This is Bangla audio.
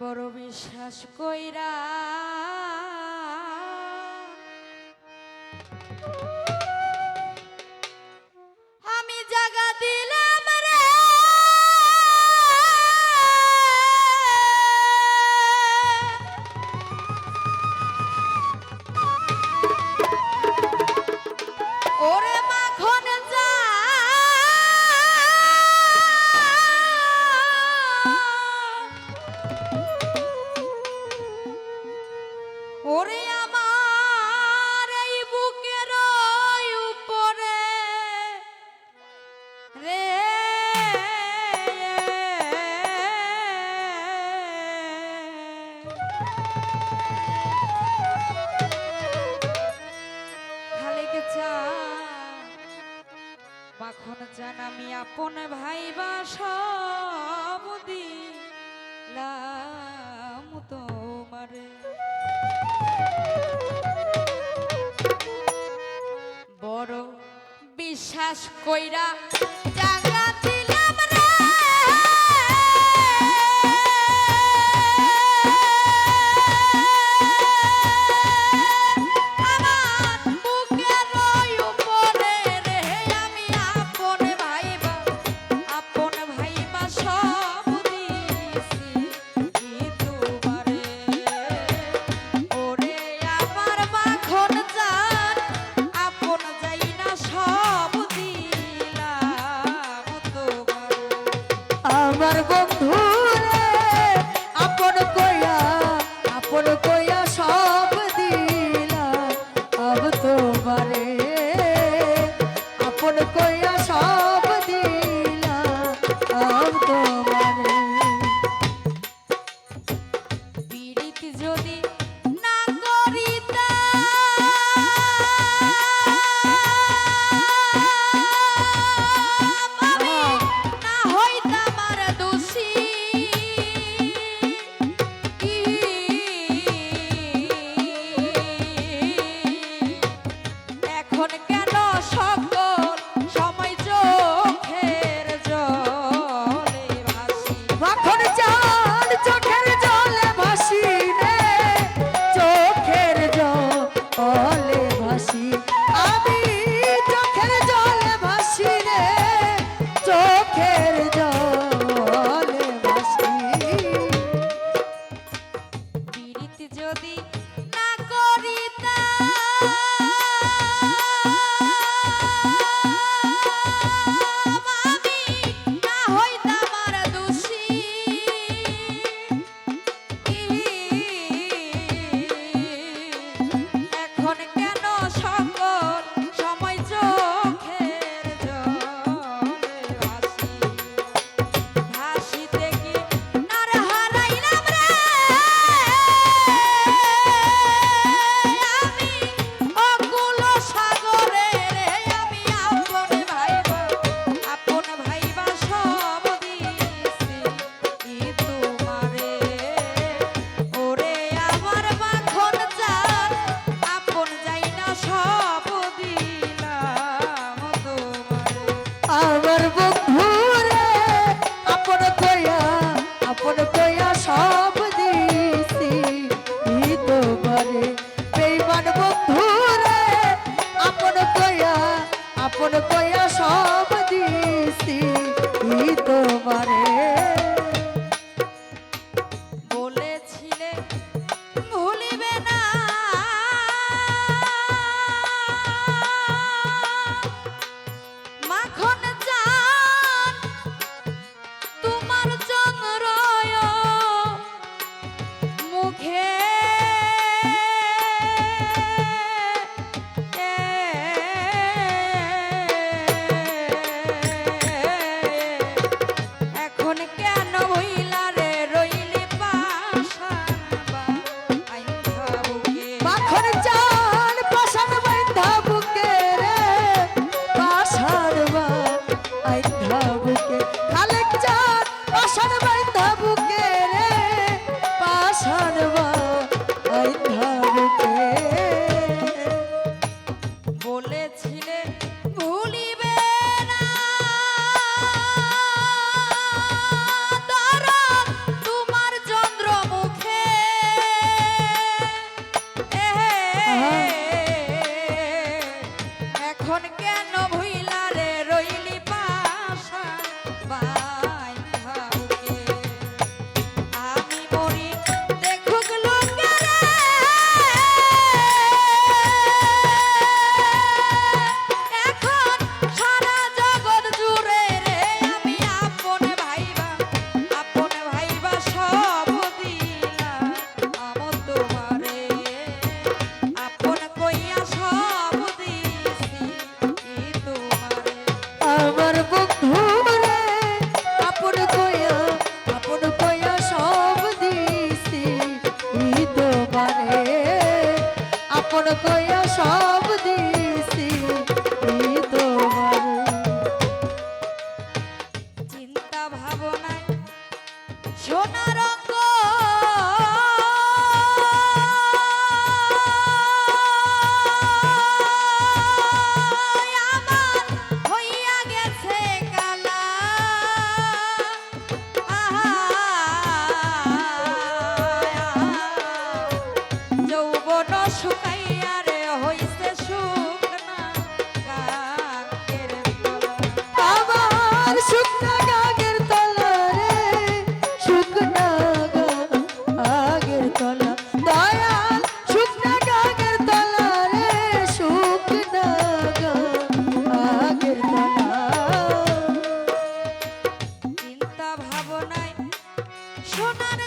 বড় বিশ্বাস কইরা কোন ভাই বা সব দিলাম তোমারে। বড় বিশ্বাস কইরা আমার বন্ধু চোখের জল। ভাবনায় সোনার